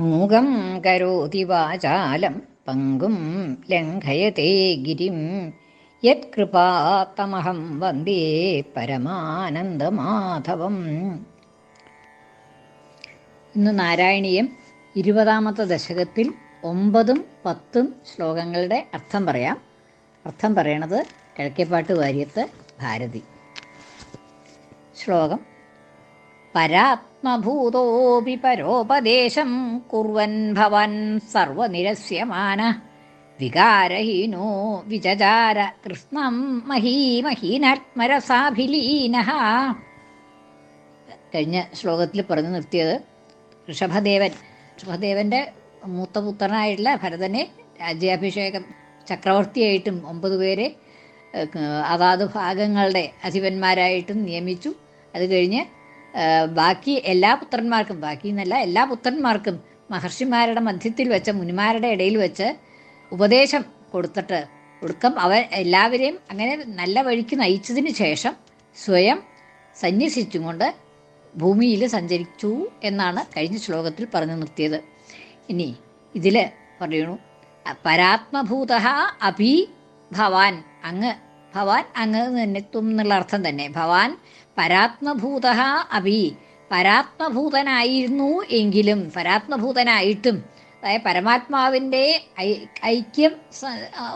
മൂകം കരോതി വാചാലം പങ്കും ലംഘയത്തെ ഗിരിം. യത്കൃപാത്തമഹം വന്ദേ പരമാനന്ദമാധവം. ഇന്ന് നാരായണീയം ഇരുപതാമത്തെ ദശകത്തിൽ ഒമ്പതും പത്തും ശ്ലോകങ്ങളുടെ അർത്ഥം പറയാം. അർത്ഥം പറയണത് കിഴക്കേപ്പാട്ട് വാര്യത്ത് ഭാരതി. ശ്ലോകം പരാത്മഭൂതോപി പരോപദേശം കുർവൻ ഭവൻ സർവനിരസ്യമാന. വികാരഹീനോ വിചചാര കൃഷ്ണം മഹീമഹീനാത്മരസാഭിലീന കഴിഞ്ഞ ശ്ലോകത്തിൽ പറഞ്ഞു നിർത്തിയത് ഋഷഭദേവൻ. ഋഷഭദേവന്റെ മൂത്തപുത്രനായിട്ടുള്ള ഭരതനെ രാജ്യാഭിഷേകം ചക്രവർത്തിയായിട്ടും ഒമ്പത് പേരെ അതാത് ഭാഗങ്ങളുടെ അധിപന്മാരായിട്ടും നിയമിച്ചു. അത് കഴിഞ്ഞ് ബാക്കി എല്ലാ പുത്രന്മാർക്കും ബാക്കി എന്നല്ല എല്ലാ പുത്രന്മാർക്കും മഹർഷിമാരുടെ മധ്യത്തിൽ വെച്ച് മുനിമാരുടെ ഇടയിൽ വെച്ച് ഉപദേശം കൊടുത്തിട്ട് ഒടുക്കം അവൻ എല്ലാവരെയും അങ്ങനെ നല്ല വഴിക്ക് നയിച്ചതിന് ശേഷം സ്വയം സന്യസിച്ചും കൊണ്ട് ഭൂമിയിൽ സഞ്ചരിച്ചു എന്നാണ് കഴിഞ്ഞ ശ്ലോകത്തിൽ പറഞ്ഞു നിർത്തിയത്. ഇനി ഇതിൽ പറയണു പരാത്മഭൂത അഭി ഭവാൻ അങ്ങ് ഭവാൻ അങ്ങ് തന്നെ തും എന്നുള്ള അർത്ഥം തന്നെ. ഭവാൻ പരാത്മഭൂത അഭി. പരാത്മഭൂതനായിരുന്നു എങ്കിലും പരാത്മഭൂതനായിട്ടും അതായത് പരമാത്മാവിന്റെ ഐക്യം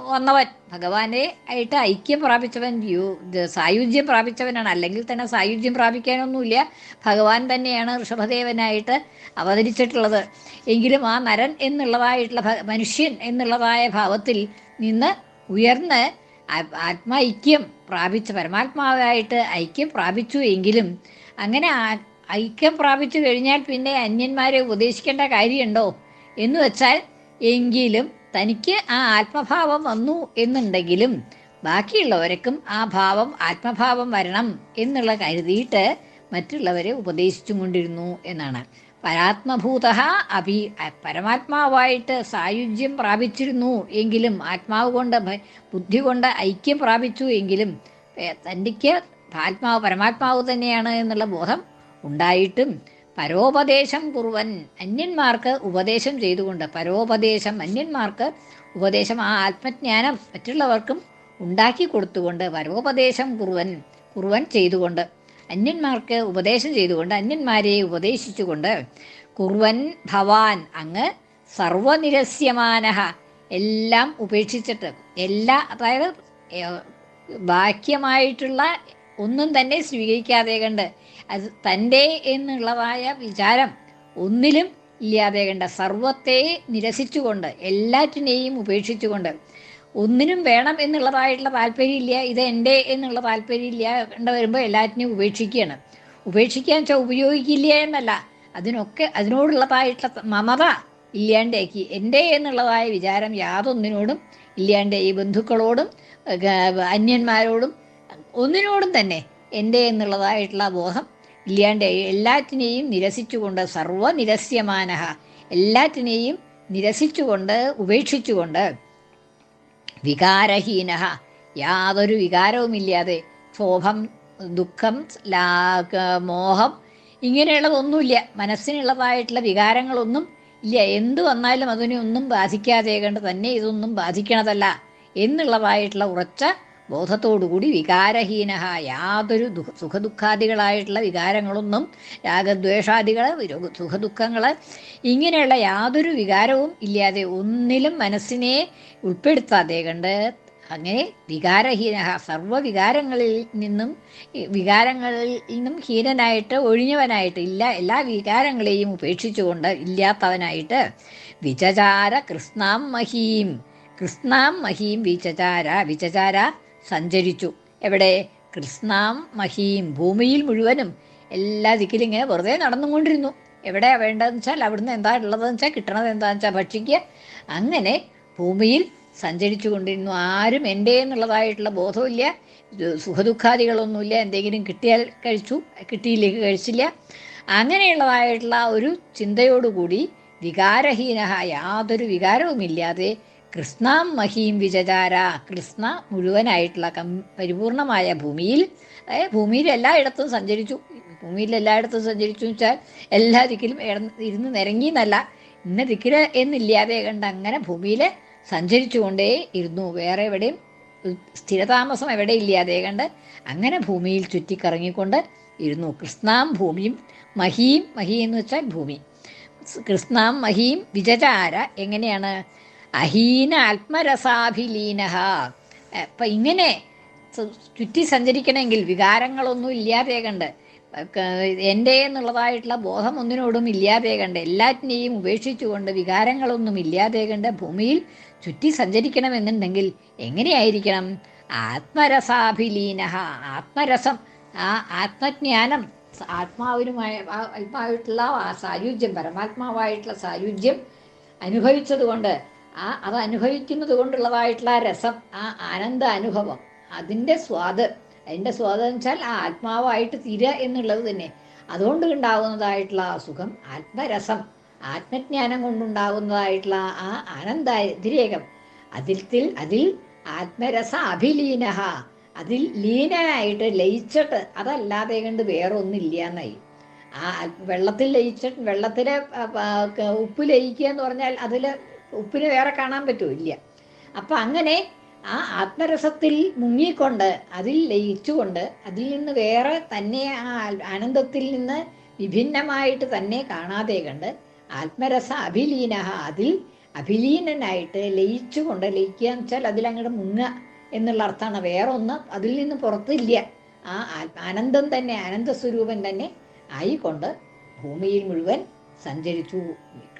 വന്നവൻ ഭഗവാനെ ആയിട്ട് ഐക്യം പ്രാപിച്ചവൻ യു സായുജ്യം പ്രാപിച്ചവനാണ്. അല്ലെങ്കിൽ തന്നെ സായുജ്യം പ്രാപിക്കാനൊന്നുമില്ല. ഭഗവാൻ തന്നെയാണ് ഋഷഭദേവനായിട്ട് അവതരിച്ചിട്ടുള്ളത്. എങ്കിലും ആ നരൻ എന്നുള്ളതായിട്ടുള്ള മനുഷ്യൻ എന്നുള്ളതായ ഭാവത്തിൽ നിന്ന് ഉയർന്ന് ആത്മൈക്യം പ്രാപിച്ച പരമാത്മാവായിട്ട് ഐക്യം പ്രാപിച്ചു എങ്കിലും അങ്ങനെ ഐക്യം പ്രാപിച്ചു കഴിഞ്ഞാൽ പിന്നെ അന്യന്മാരെ ഉപദേശിക്കേണ്ട കാര്യമുണ്ടോ? എന്ന് വെച്ചാൽ എങ്കിലും തനിക്ക് ആ ആത്മഭാവം വന്നു എന്നുണ്ടെങ്കിലും ബാക്കിയുള്ളവർക്കും ആ ഭാവം ആത്മഭാവം വരണം എന്നുള്ള കരുതിയിട്ട് മറ്റുള്ളവരെ ഉപദേശിച്ചും കൊണ്ടിരുന്നു എന്നാണ്. പരാത്മഭൂത അഭി പരമാത്മാവായിട്ട് സായുജ്യം പ്രാപിച്ചിരുന്നു എങ്കിലും ആത്മാവ് കൊണ്ട് ബുദ്ധി കൊണ്ട് ഐക്യം പ്രാപിച്ചു എങ്കിലും തനിക്ക് ആത്മാവ് പരമാത്മാവ് തന്നെയാണ് എന്നുള്ള ബോധം ഉണ്ടായിട്ടും പരോപദേശം കുറുവൻ അന്യന്മാർക്ക് ഉപദേശം ചെയ്തുകൊണ്ട് പരോപദേശം അന്യന്മാർക്ക് ഉപദേശം ആ ആത്മജ്ഞാനം മറ്റുള്ളവർക്കും ഉണ്ടാക്കി കൊടുത്തുകൊണ്ട് പരോപദേശം കുറുവൻ കുറുവൻ ചെയ്തുകൊണ്ട് അന്യന്മാർക്ക് ഉപദേശം ചെയ്തുകൊണ്ട് അന്യന്മാരെ ഉപദേശിച്ചുകൊണ്ട് കുറുവൻ ഭവാൻ അങ്ങ് സർവനിരസ്യമാനഹ എല്ലാം ഉപേക്ഷിച്ചിട്ട് എല്ലാ അതായത് ബാഹ്യമായിട്ടുള്ള ഒന്നും തന്നെ സ്വീകരിക്കാതെ കണ്ട് അത് തന്റെ എന്നുള്ളതായ വിചാരം ഒന്നിലും ഇല്ലാതെ കണ്ട സർവത്തെ നിരസിച്ചുകൊണ്ട് എല്ലാറ്റിനെയും ഉപേക്ഷിച്ചുകൊണ്ട് ഒന്നിനും വേണം എന്നുള്ളതായിട്ടുള്ള താല്പര്യമില്ല ഇത് എന്റെ എന്നുള്ള താല്പര്യമില്ല കണ്ട വരുമ്പോൾ എല്ലാറ്റിനെയും ഉപേക്ഷിക്കുകയാണ്. ഉപേക്ഷിക്കാൻ വെച്ചാൽ ഉപയോഗിക്കില്ല എന്നല്ല അതിനൊക്കെ അതിനോടുള്ളതായിട്ടുള്ള മമത ഇല്ലാണ്ടാക്കി. എന്റെ എന്നുള്ളതായ വിചാരം യാതൊന്നിനോടും ഇല്ലാണ്ടായി ബന്ധുക്കളോടും ഏഹ്, അന്യന്മാരോടും ഒന്നിനോടും തന്നെ എന്റെ എന്നുള്ളതായിട്ടുള്ള ബോധം ഇല്ലാണ്ട് എല്ലാറ്റിനെയും നിരസിച്ചുകൊണ്ട് സർവനിരസ്യമാനഹ എല്ലാറ്റിനെയും നിരസിച്ചുകൊണ്ട് ഉപേക്ഷിച്ചുകൊണ്ട് വികാരഹീന യാതൊരു വികാരവുമില്ലാതെ ക്ഷോഭം ദുഃഖം മോഹം ഇങ്ങനെയുള്ളതൊന്നുമില്ല. മനസ്സിനുള്ളതായിട്ടുള്ള വികാരങ്ങളൊന്നും ഇല്ല. എന്ത് വന്നാലും അതിനെ ഒന്നും ബാധിക്കാതെ കണ്ട് തന്നെ ഇതൊന്നും ബാധിക്കണതല്ല. എന്നുള്ളതായിട്ടുള്ള ഉറച്ച ബോധത്തോടുകൂടി വികാരഹീന യാതൊരു ദുഃഖ സുഖദുഃഖാദികളായിട്ടുള്ള വികാരങ്ങളൊന്നും രാഗദ്വേഷാദികൾ സുഖദുഃഖങ്ങൾ ഇങ്ങനെയുള്ള യാതൊരു വികാരവും ഇല്ലാതെ ഒന്നിലും മനസ്സിനെ ഉൾപ്പെടുത്താതെ കണ്ട് അങ്ങനെ വികാരഹീന സർവവികാരങ്ങളിൽ നിന്നും വികാരങ്ങളിൽ നിന്നും ഹീനനായിട്ട് ഒഴിഞ്ഞവനായിട്ട് ഇല്ല എല്ലാ വികാരങ്ങളെയും ഉപേക്ഷിച്ചുകൊണ്ട് ഇല്ലാത്തവനായിട്ട് വിചചാര കൃഷ്ണാം മഹീം. കൃഷ്ണാം മഹീം വിചചാര വിചചാര സഞ്ചരിച്ചു. എവിടെ? കൃഷ്ണാം മഹീം ഭൂമിയിൽ മുഴുവനും. എല്ലാ ദിക്കിലും ഇങ്ങനെ വെറുതെ നടന്നുകൊണ്ടിരുന്നു. എവിടെ വേണ്ടതെന്ന് വെച്ചാൽ അവിടുന്ന് എന്താ ഉള്ളതെന്ന് വെച്ചാൽ കിട്ടണത് എന്താണെന്ന് വെച്ചാൽ ഭക്ഷിക്കുക. അങ്ങനെ ഭൂമിയിൽ സഞ്ചരിച്ചു കൊണ്ടിരുന്നു. ആരും എന്റെ എന്നുള്ളതായിട്ടുള്ള ബോധമില്ല സുഖദുഃഖാദികളൊന്നുമില്ല. എന്തെങ്കിലും കിട്ടിയാൽ കഴിച്ചു. കിട്ടിയില്ലെങ്കിൽ കഴിച്ചില്ല. അങ്ങനെയുള്ളതായിട്ടുള്ള ഒരു ചിന്തയോടുകൂടി വികാരഹീന യാതൊരു വികാരവുമില്ലാതെ കൃഷ്ണാം മഹീം വിജചാര കൃഷ്ണ മുഴുവനായിട്ടുള്ള കം പരിപൂർണമായ ഭൂമിയിൽ ഭൂമിയിൽ എല്ലായിടത്തും സഞ്ചരിച്ചു. ഭൂമിയിൽ എല്ലായിടത്തും സഞ്ചരിച്ചു വെച്ചാൽ എല്ലാ ദിക്കിലും ഇരുന്ന് നിരങ്ങി എന്നല്ല. ഇന്ന ദിക്കിൽ എന്നില്ലാതെ കണ്ട് അങ്ങനെ ഭൂമിയിൽ സഞ്ചരിച്ചുകൊണ്ടേ ഇരുന്നു. വേറെ എവിടെയും സ്ഥിരതാമസം എവിടെ ഇല്ലാതെ കണ്ട് അങ്ങനെ ഭൂമിയിൽ ചുറ്റിക്കറങ്ങിക്കൊണ്ട് ഇരുന്നു. കൃഷ്ണാം ഭൂമിയും മഹീം മഹി എന്ന് വെച്ചാൽ ഭൂമി. കൃഷ്ണാം മഹീം വിജചാര എങ്ങനെയാണ്? അഹീന ആത്മരസാഭിലീന അപ്പം ഇങ്ങനെ ചുറ്റി സഞ്ചരിക്കണമെങ്കിൽ വികാരങ്ങളൊന്നും ഇല്ലാതെ കണ്ട് എന്റെ എന്നുള്ളതായിട്ടുള്ള ബോധം ഒന്നിനോടും ഇല്ലാതെ കണ്ട് എല്ലാറ്റിനെയും ഉപേക്ഷിച്ചുകൊണ്ട് വികാരങ്ങളൊന്നും ഇല്ലാതെ കണ്ട് ഭൂമിയിൽ ചുറ്റി സഞ്ചരിക്കണമെന്നുണ്ടെങ്കിൽ എങ്ങനെയായിരിക്കണം? ആത്മരസാഭിലീന ആത്മരസം ആ ആത്മജ്ഞാനം ആത്മാവിനുമായ ആത്മാവായിട്ടുള്ള സായുജ്യം പരമാത്മാവായിട്ടുള്ള സായുജ്യം അനുഭവിച്ചത് കൊണ്ട് ആ അത് അനുഭവിക്കുന്നത് കൊണ്ടുള്ളതായിട്ടുള്ള രസം ആ ആനന്ദ അനുഭവം. അതിന്റെ സ്വാദ്. അതിന്റെ സ്വാദ് എന്ന് വെച്ചാൽ ആ ആത്മാവായിട്ട് തീരുക എന്നുള്ളത് തന്നെ. അതുകൊണ്ട് ഉണ്ടാകുന്നതായിട്ടുള്ള ആ സുഖം ആത്മരസം ആത്മജ്ഞാനം കൊണ്ടുണ്ടാകുന്നതായിട്ടുള്ള ആ ആനന്ദ അതിരേകം. അതിൽ അതിൽ ആത്മരസ അഭിലീന അതിൽ ലീനനായിട്ട് ലയിച്ചിട്ട് അതല്ലാതെ കണ്ട് വേറൊന്നില്ല എന്നായി ആ വെള്ളത്തിൽ ലയിച്ചിട്ട് വെള്ളത്തിലെ ഉപ്പ് ലയിക്കുക എന്ന് പറഞ്ഞാൽ അതിൽ ഉപ്പിന് വേറെ കാണാൻ പറ്റുമോ ഇല്ല. അപ്പം അങ്ങനെ ആ ആത്മരസത്തിൽ മുങ്ങിക്കൊണ്ട് അതിൽ ലയിച്ചുകൊണ്ട് അതിൽ നിന്ന് വേറെ തന്നെ ആ ആനന്ദത്തിൽ നിന്ന് വിഭിന്നമായിട്ട് തന്നെ കാണാതെ കണ്ട് ആത്മരസ അഭിലീന അതിൽ അഭിലീനനായിട്ട് ലയിച്ചുകൊണ്ട് ലയിക്കുക എന്ന് വെച്ചാൽ അതിലങ്ങോട്ട് മുങ്ങുക എന്നുള്ള അർത്ഥമാണ്. വേറെ ഒന്ന് അതിൽ നിന്ന് പുറത്തില്ല. ആ ആനന്ദം തന്നെ ആനന്ദ സ്വരൂപൻ തന്നെ ആയിക്കൊണ്ട് ഭൂമിയിൽ മുഴുവൻ സഞ്ചരിച്ചു.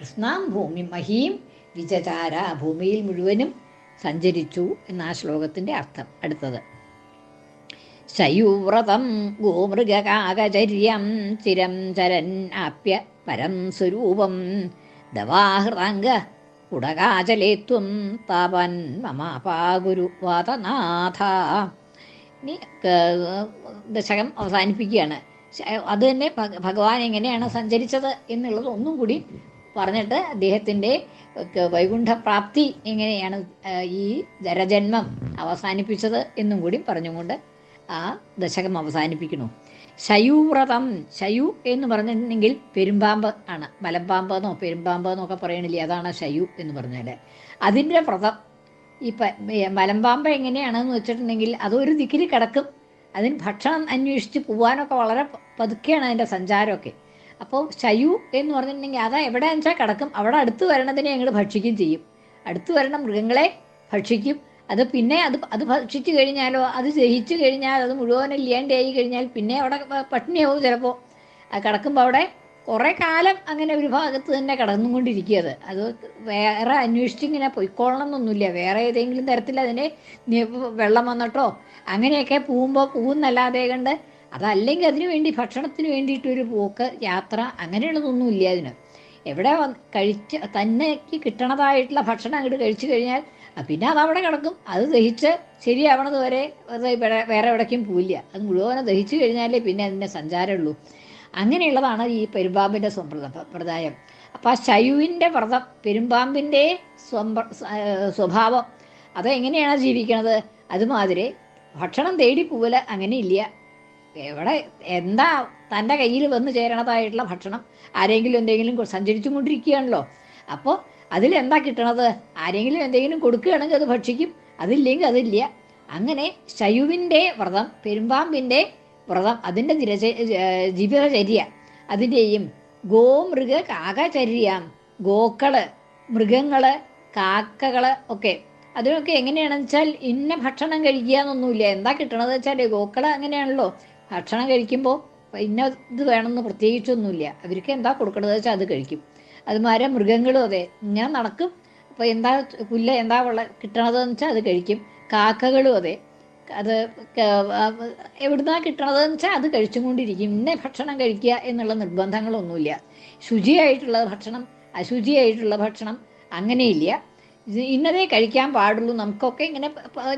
കൃഷ്ണാം ഭൂമി മഹീം വിചചാര ഭൂമിയിൽ മുഴുവനും സഞ്ചരിച്ചു എന്ന ആ ശ്ലോകത്തിന്റെ അർത്ഥം. അടുത്തത്. ശയൂവ്രതം ഗോമൃഗകാകചര്യം ചിരം ചരൻ ആപ്യ പരം സ്വരൂപം ദവാഹൃതാംഗ കുടകാചലേത്വം താപൻ മമാപാഗുരു വാതനാഥ. ഇനി ദശകം അവസാനിപ്പിക്കുകയാണ്. അത് തന്നെ ഭഗവാൻ എങ്ങനെയാണ് സഞ്ചരിച്ചത് എന്നുള്ളത് ഒന്നും കൂടി പറഞ്ഞിട്ട് അദ്ദേഹത്തിന്റെ വൈകുണ്ഠപ്രാപ്തി എങ്ങനെയാണ് ഈ ജരജന്മം അവസാനിപ്പിച്ചത് എന്നും കൂടി പറഞ്ഞുകൊണ്ട് ആ ദശകം അവസാനിപ്പിക്കുന്നു. ശയൂവ്രതം ശയു എന്ന് പറഞ്ഞിട്ടുണ്ടെങ്കിൽ പെരുമ്പാമ്പ് ആണ്. മലമ്പാമ്പ് എന്നോ പെരുമ്പാമ്പ് എന്നൊക്കെ പറയണില്ലേ അതാണ് ശയു എന്ന് പറഞ്ഞാൽ അതിന്റെ വ്രതം ഈ മലമ്പാമ്പ് എങ്ങനെയാണെന്ന് വെച്ചിട്ടുണ്ടെങ്കിൽ അതൊരു ദിക്കിൽ കിടക്കും. അതിന് ഭക്ഷണം അന്വേഷിച്ച് പോകാനൊക്കെ വളരെ പതുക്കെയാണ് അതിന്റെ സഞ്ചാരമൊക്കെ. അപ്പോൾ ശയു എന്ന് പറഞ്ഞിട്ടുണ്ടെങ്കിൽ അതാ എവിടെ വെച്ചാൽ കിടക്കും. അവിടെ അടുത്ത് വരണതിനെ ഞങ്ങൾ ഭക്ഷിക്കും ചെയ്യും. അടുത്ത് വരണ മൃഗങ്ങളെ ഭക്ഷിക്കും. അത് പിന്നെ അത് അത് ഭക്ഷിച്ചു കഴിഞ്ഞാലോ അത് ദഹിച്ചു കഴിഞ്ഞാൽ അത് മുഴുവൻ ഇല്ലാണ്ടായി കഴിഞ്ഞാൽ പിന്നെ അവിടെ പട്ടിണിയാവും ചിലപ്പോൾ അത് കിടക്കുമ്പോൾ അവിടെ കുറേ കാലം അങ്ങനെ ഒരു ഭാഗത്ത് തന്നെ കിടന്നുകൊണ്ടിരിക്കുക അത്. വേറെ അന്വേഷിച്ച് ഇങ്ങനെ പൊയ്ക്കോളണം എന്നൊന്നുമില്ല വേറെ ഏതെങ്കിലും തരത്തിൽ അതിനെ വെള്ളം വന്നിട്ടോ അങ്ങനെയൊക്കെ പോകുമ്പോൾ പൂവുന്നല്ലാതെ കണ്ട് അതല്ലെങ്കിൽ അതിനു വേണ്ടി ഭക്ഷണത്തിന് വേണ്ടിയിട്ടൊരു പോക്ക് യാത്ര അങ്ങനെയുള്ളതൊന്നും ഇല്ല അതിന്. എവിടെ കഴിച്ച് തന്നേക്ക് കിട്ടണതായിട്ടുള്ള ഭക്ഷണം അങ്ങോട്ട് കഴിച്ചു കഴിഞ്ഞാൽ പിന്നെ അത് അവിടെ കിടക്കും. അത് ദഹിച്ച് ശരിയാവണത് വരെ വേറെ എവിടേക്കും പോവില്ല. അത് മുഴുവനെ ദഹിച്ചു കഴിഞ്ഞാലേ പിന്നെ അതിന്റെ സഞ്ചാരമുള്ളൂ. അങ്ങനെയുള്ളതാണ് ഈ പെരുമ്പാമ്പിന്റെ സമ്പ്രദായം അപ്പോൾ ആ ശയുവിന്റെ വ്രതം പെരുമ്പാമ്പിന്റെ സ്വഭാവം അതെങ്ങനെയാണ് ജീവിക്കണത്? അതുമാതിരി ഭക്ഷണം തേടി പോവല അങ്ങനെയില്ല. എവിടെ എന്താ തന്റെ കയ്യിൽ വന്ന് ചേരണതായിട്ടുള്ള ഭക്ഷണം? ആരെങ്കിലും എന്തെങ്കിലും സഞ്ചരിച്ചു കൊണ്ടിരിക്കുകയാണല്ലോ അപ്പോൾ അതിലെന്താ കിട്ടണത്? ആരെങ്കിലും എന്തെങ്കിലും കൊടുക്കുകയാണെങ്കിൽ അത് ഭക്ഷിക്കും. അതില്ലെങ്കിൽ അതില്ല. അങ്ങനെ ശയുവിന്റെ വ്രതം പെരുമ്പാമ്പിന്റെ വ്രതം അതിന്റെ ദിരച ജീവിതചര്യ അതിന്റെയും ഗോമൃഗ കാകചര്യാം ഗോക്കൾ മൃഗങ്ങൾ കാക്കകൾ ഒക്കെ. അതിനൊക്കെ എങ്ങനെയാണെന്ന് വെച്ചാൽ ഇന്ന ഭക്ഷണം കഴിക്കുക എന്നൊന്നുമില്ല. എന്താ കിട്ടണത് വെച്ചാൽ ഗോക്കൾ അങ്ങനെയാണല്ലോ. ഭക്ഷണം കഴിക്കുമ്പോൾ ഇന്ന ഇത് വേണമെന്ന് പ്രത്യേകിച്ചൊന്നുമില്ല. അവർക്ക് എന്താ കൊടുക്കണത് വെച്ചാൽ അത് കഴിക്കും. അതുമാതിരി മൃഗങ്ങളും അതെ. ഇങ്ങനെ നടക്കും. അപ്പോൾ എന്താ പുല്ല് എന്താ ഉള്ള കിട്ടണതെന്ന് വെച്ചാൽ അത് കഴിക്കും. കാക്കകളും അതെ. അത് എവിടുന്നാണ് കിട്ടണതെന്ന് വെച്ചാൽ അത് കഴിച്ചുകൊണ്ടിരിക്കും. ഇന്ന ഭക്ഷണം കഴിക്കുക എന്നുള്ള നിർബന്ധങ്ങളൊന്നുമില്ല. ശുചിയായിട്ടുള്ള ഭക്ഷണം അശുചിയായിട്ടുള്ള ഭക്ഷണം അങ്ങനെയില്ല. ഇന്നതേ കഴിക്കാൻ പാടുള്ളൂ. നമുക്കൊക്കെ ഇങ്ങനെ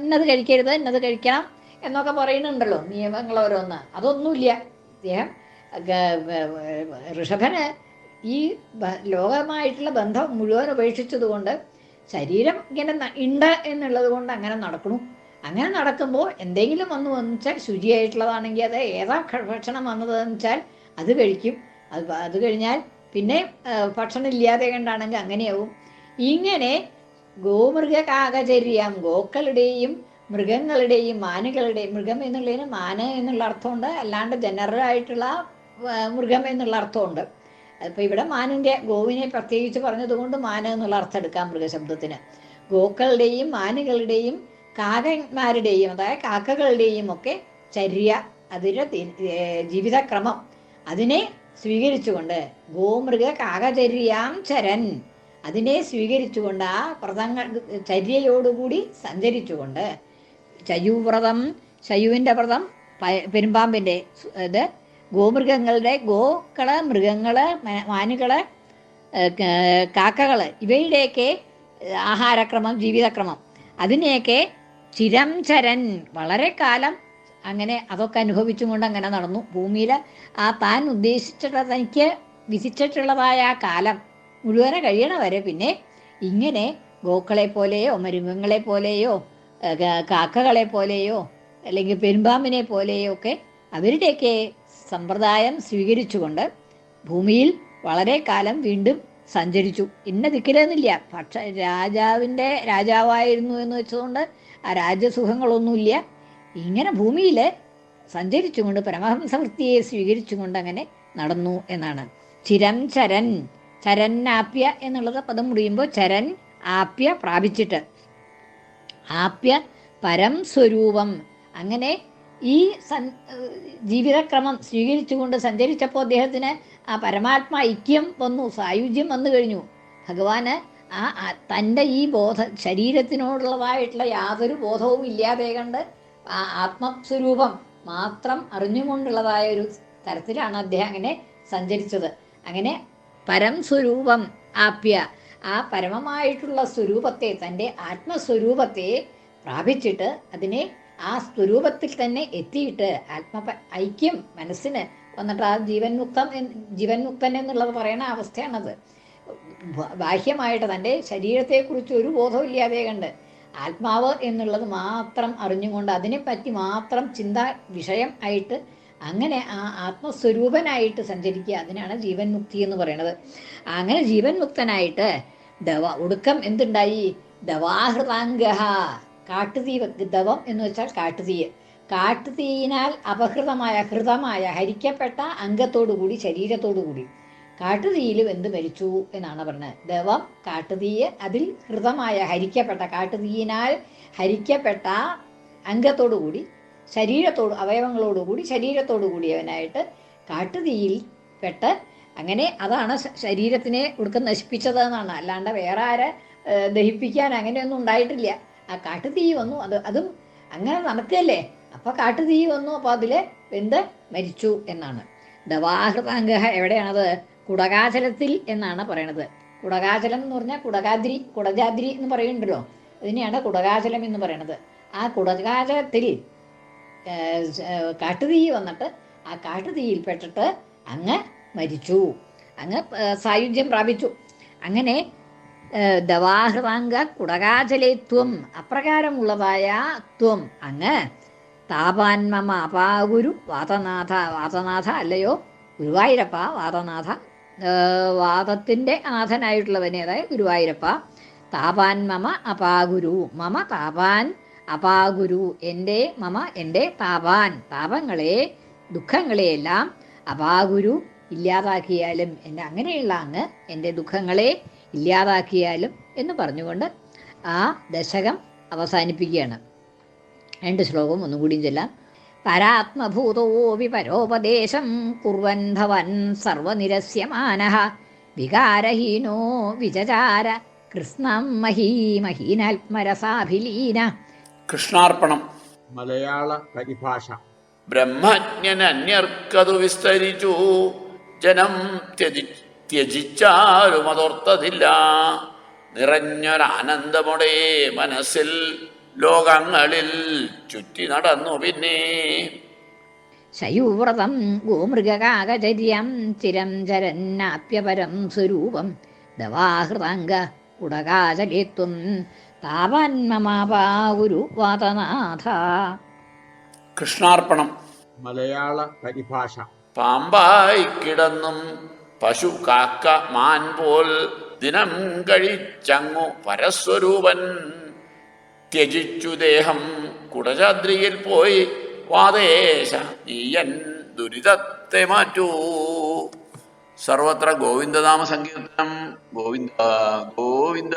ഇന്നത് കഴിക്കരുത് ഇന്നത് കഴിക്കണം. എന്നൊക്കെ പറയുന്നുണ്ടല്ലോ നിയമങ്ങൾ ഓരോന്ന്. അതൊന്നുമില്ല. അദ്ദേഹം ഋഷഭന് ഈ ലോകമായിട്ടുള്ള ബന്ധം മുഴുവൻ ഉപേക്ഷിച്ചത് കൊണ്ട് ശരീരം ഇങ്ങനെ ഉണ്ട് എന്നുള്ളത് കൊണ്ട് അങ്ങനെ നടക്കണു അങ്ങനെ നടക്കുമ്പോൾ എന്തെങ്കിലും വന്നു വെച്ചാൽ ശുചിയായിട്ടുള്ളതാണെങ്കിൽ അത് ഏതാ ഭക്ഷണം വന്നതെന്ന് വെച്ചാൽ അത് കഴിക്കും. അത് അത് കഴിഞ്ഞാൽ പിന്നെ ഭക്ഷണം ഇല്ലാതെ കണ്ടാണെങ്കിൽ അങ്ങനെയാവും. ഇങ്ങനെ ഗോമൃഗ കാകചര്യം ഗോക്കളുടെയും മൃഗങ്ങളുടെയും മാനുകളുടെയും മൃഗം എന്നുള്ളതിന് മാന എന്നുള്ള അർത്ഥമുണ്ട്. അല്ലാണ്ട് ജനറൽ ആയിട്ടുള്ള മൃഗം എന്നുള്ള അർത്ഥമുണ്ട്. അതിപ്പോൾ ഇവിടെ മാനിന്റെ ഗോവിനെ പ്രത്യേകിച്ച് പറഞ്ഞതുകൊണ്ട് മാന എന്നുള്ള അർത്ഥം എടുക്കാം മൃഗശബ്ദത്തിന്. ഗോക്കളുടെയും മാനുകളുടെയും കാകന്മാരുടെയും അതായത് കാക്കകളുടെയും ഒക്കെ ചര്യ അതിന്റെ ജീവിതക്രമം. അതിനെ സ്വീകരിച്ചുകൊണ്ട് ഗോമൃഗ കാകചര്യാം ചരൻ. അതിനെ സ്വീകരിച്ചുകൊണ്ട് ആ വ്രതങ്ങൾ ചര്യയോടുകൂടി സഞ്ചരിച്ചുകൊണ്ട് ചയുവ്രതം ശയുവിന്റെ വ്രതം പെരുമ്പാമ്പിന്റെ ഇത് ഗോമൃഗങ്ങളുടെ ഗോക്കൾ മൃഗങ്ങൾ മാനുകൾ കാക്കകൾ ഇവയുടെയൊക്കെ ആഹാരക്രമം ജീവിതക്രമം. അതിനെയൊക്കെ ചിരം ചരൻ വളരെ കാലം അങ്ങനെ അതൊക്കെ അനുഭവിച്ചും കൊണ്ട് അങ്ങനെ നടന്നു. ഭൂമിയിൽ ആ താൻ ഉദ്ദേശിച്ചിട്ട് തനിക്ക് വിധിച്ചിട്ടുള്ളതായ ആ കാലം മുഴുവനെ കഴിയണ വരെ പിന്നെ ഇങ്ങനെ ഗോക്കളെ പോലെയോ മൃഗങ്ങളെ പോലെയോ കാക്കകളെ പോലെയോ അല്ലെങ്കിൽ പെരുമ്പാമ്പിനെ പോലെയോ ഒക്കെ അവരുടെയൊക്കെ സമ്പ്രദായം സ്വീകരിച്ചുകൊണ്ട് ഭൂമിയിൽ വളരെ കാലം വീണ്ടും സഞ്ചരിച്ചു. ഇന്ന ദിക്കിലെന്നില്ല പക്ഷെ രാജാവിന്റെ രാജാവായിരുന്നു എന്ന് വെച്ചതുകൊണ്ട് ആ രാജ്യസുഖങ്ങളൊന്നുമില്ല. ഇങ്ങനെ ഭൂമിയിൽ സഞ്ചരിച്ചുകൊണ്ട് പരമഹംസവൃത്തിയെ സ്വീകരിച്ചുകൊണ്ട് അങ്ങനെ നടന്നു എന്നാണ്. ചിരം ചരൻ ചരൻ ആപ്യ എന്നുള്ളത് പദം മുടിയുമ്പോൾ ചരൻ ആപ്യ പ്രാപിച്ചിട്ട്. ആപ്യ പരം സ്വരൂപം. അങ്ങനെ ഈ സൻ ജീവിതക്രമം സ്വീകരിച്ചുകൊണ്ട് സഞ്ചരിച്ചപ്പോൾ അദ്ദേഹത്തിന് ആ പരമാത്മാ ഐക്യം വന്നു സായുജ്യം വന്നു കഴിഞ്ഞു. ഭഗവാന് ആ- തന്റെ ഈ ബോധ ശരീരത്തിനോടുള്ളതായിട്ടുള്ള യാതൊരു ബോധവും ഇല്ലാതെ കണ്ട് ആ ആത്മസ്വരൂപം മാത്രം അറിഞ്ഞുകൊണ്ടുള്ളതായ ഒരു തരത്തിലാണ് അദ്ദേഹം അങ്ങനെ സഞ്ചരിച്ചത്. അങ്ങനെ പരം സ്വരൂപം ആപ്യ ആ പരമമായിട്ടുള്ള സ്വരൂപത്തെ തന്റെ ആത്മസ്വരൂപത്തെ പ്രാപിച്ചിട്ട് അതിനെ ആ സ്വരൂപത്തിൽ തന്നെ എത്തിയിട്ട് ആത്മ ഐക്യം മനസ്സിന് വന്നിട്ട് ആ ജീവൻ മുക്തം ജീവൻ മുക്തൻ എന്നുള്ളത് പറയുന്ന അവസ്ഥയാണത്. ബാഹ്യമായിട്ട് തന്റെ ശരീരത്തെക്കുറിച്ച് ഒരു ബോധവും ഇല്ലാതെ കണ്ട് ആത്മാവ് എന്നുള്ളത് മാത്രം അറിഞ്ഞുകൊണ്ട് അതിനെപ്പറ്റി മാത്രം ചിന്താ വിഷയം ആയിട്ട് അങ്ങനെ ആ ആത്മസ്വരൂപനായിട്ട് സഞ്ചരിക്കുക അതിനാണ് ജീവൻ മുക്തി എന്ന് പറയുന്നത്. അങ്ങനെ ജീവൻ മുക്തനായിട്ട് ദവ ഒടുക്കം എന്തുണ്ടായി? ദവാഹൃതാംഗ കാട്ടുതീ ദവം എന്ന് വെച്ചാൽ കാട്ടുതീയ്. കാട്ടുതീയിനാൽ അപഹൃതമായ ഹൃതമായ ഹരിക്കപ്പെട്ട അംഗത്തോടുകൂടി ശരീരത്തോടുകൂടി. കാട്ടുതീയിലും എന്ത് മരിച്ചു എന്നാണ് പറഞ്ഞത്. ദവം കാട്ടുതീയ് അതിൽ ഹൃതമായ ഹരിക്കപ്പെട്ട കാട്ടുതീയിനാൽ ഹരിക്കപ്പെട്ട അംഗത്തോടുകൂടി ശരീരത്തോട് അവയവങ്ങളോടുകൂടി ശരീരത്തോടു കൂടിയവനായിട്ട് കാട്ടുതീയിൽ പെട്ട് അങ്ങനെ അതാണ് ശരീരത്തിനെ ഒടുക്കം നശിപ്പിച്ചത് എന്നാണ് അല്ലാണ്ട് വേറെ ആരെ ദഹിപ്പിക്കാൻ അങ്ങനെയൊന്നും ഉണ്ടായിട്ടില്ല. ആ കാട്ടുതീ വന്നു. അത് അതും അങ്ങനെ നടക്കുകയല്ലേ? അപ്പൊ കാട്ടുതീ വന്നു. അപ്പൊ അതിലെ വെന്ത് മരിച്ചു എന്നാണ്. ദവാഹൃതാംഗ എവിടെയാണത്? കുടകാചലത്തിൽ എന്നാണ് പറയണത്. കുടകാചലം എന്ന് പറഞ്ഞാൽ കുടകാദ്രി കുടജാദ്രി എന്ന് പറയുന്നുണ്ടല്ലോ. അതിനെയാണ് കുടകാചലം എന്ന് പറയണത്. ആ കുടകാചലത്തിൽ കാട്ടുതീ വന്നിട്ട് ആ കാട്ടുതീയിൽ പെട്ടിട്ട് അങ്ങ് മരിച്ചു. അങ്ങ് സായുജ്യം പ്രാപിച്ചു. അങ്ങനെ ദവാഹൃതാംഗ കുടകാചലേത്വം അപ്രകാരമുള്ളതായ ത്വം. അങ്ങ് താപാൻമമ അപാഗുരു വാതനാഥ വാതനാഥ അല്ലയോ? ഗുരുവായൂരപ്പ വാതനാഥ. വാദത്തിന്റെ നാഥനായിട്ടുള്ളവനെ അതായത് ഗുരുവായൂരപ്പ. താപാൻ മമ അപാഗുരു മമ താപാൻ അപാഗുരു എന്റെ മമ എന്റെ പാപാൻ പാപങ്ങളെ ദുഃഖങ്ങളെയെല്ലാം അപാഗുരു ഇല്ലാതാക്കിയാലും എന്റെ അങ്ങനെയുള്ള അങ്ങ് എന്റെ ദുഃഖങ്ങളെ ഇല്ലാതാക്കിയാലും എന്ന് പറഞ്ഞുകൊണ്ട് ആ ദശകം അവസാനിപ്പിക്കുകയാണ്. രണ്ട് ശ്ലോകം ഒന്നും ഒന്നുകൂടിയും ചെല്ലാം. പരാത്മഭൂതോപി പരോപദേശം കുർവൻ ഭവൻ സർവനിരസ്യമാന വികാരഹീനോ വിചചാര കൃഷ്ണം മഹീമഹീനാത്മരസാഭിലീന കൃഷ്ണാർപ്പണം. മലയാള പരിഭാഷ. ബ്രഹ്മജ്ഞൻ അന്യർക്കതു വിസ്തരിച്ചു. ജനം ത്യജി ത്യജിച്ചാലും അതോർത്തതില്ല. നിറഞ്ഞൊരാനന്ദമുടെ മനസ്സിൽ ലോകങ്ങളിൽ ചുറ്റി നടന്നു പിന്നെ. ശയൂവ്രതം ഗോമൃഗകാകചര്യം ചിരം ചരന്നാപ്യപരം സ്വരൂപം ദവാഹൃതാംഗ കുടകാചലേത്വം താപാന്മമാപാഗുരു വാതനാഥ കൃഷ്ണാർപ്പണം. മലയാള പരിഭാഷ. പാമ്പായി കിടന്നും പശു കാക്ക മാൻ പോൽ ദിനം കഴിച്ചങ്ങു പരസ്വരൂപൻ. ത്യജിച്ചു ദേഹം കുടജാദ്രിയിൽ പോയി വാദേശ നീയൻ ദുരിതത്തെ മാറ്റൂ. സർവത്ര ഗോവിന്ദനാമ സങ്കീർത്തനം ഗോവിന്ദ ഗോവിന്ദ.